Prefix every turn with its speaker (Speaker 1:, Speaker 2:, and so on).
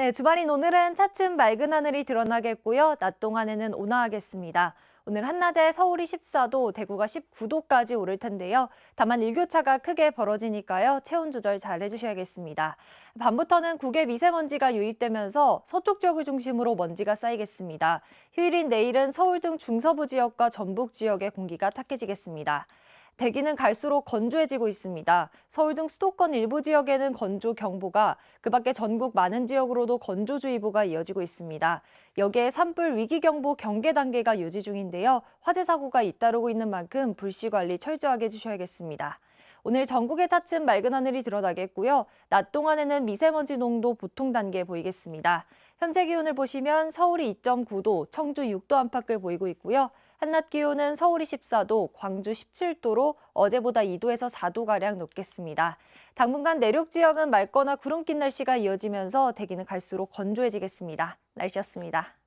Speaker 1: 네, 주말인 오늘은 차츰 맑은 하늘이 드러나겠고요. 낮 동안에는 온화하겠습니다. 오늘 한낮에 서울이 14도, 대구가 19도까지 오를 텐데요. 다만 일교차가 크게 벌어지니까요. 체온 조절 잘 해주셔야겠습니다. 밤부터는 국외 미세먼지가 유입되면서 서쪽 지역을 중심으로 먼지가 쌓이겠습니다. 휴일인 내일은 서울 등 중서부 지역과 전북 지역의 공기가 탁해지겠습니다. 대기는 갈수록 건조해지고 있습니다. 서울 등 수도권 일부 지역에는 건조 경보가, 그 밖에 전국 많은 지역으로도 건조주의보가 이어지고 있습니다. 여기에 산불 위기경보 경계 단계가 유지 중인데요. 화재 사고가 잇따르고 있는 만큼 불씨 관리 철저하게 해주셔야겠습니다. 오늘 전국에 차츰 맑은 하늘이 드러나겠고요. 낮 동안에는 미세먼지 농도 보통 단계 보이겠습니다. 현재 기온을 보시면 서울이 2.9도, 청주 6도 안팎을 보이고 있고요. 한낮 기온은 서울이 14도, 광주 17도로 어제보다 2도에서 4도가량 높겠습니다. 당분간 내륙 지역은 맑거나 구름 낀 날씨가 이어지면서 대기는 갈수록 건조해지겠습니다. 날씨였습니다.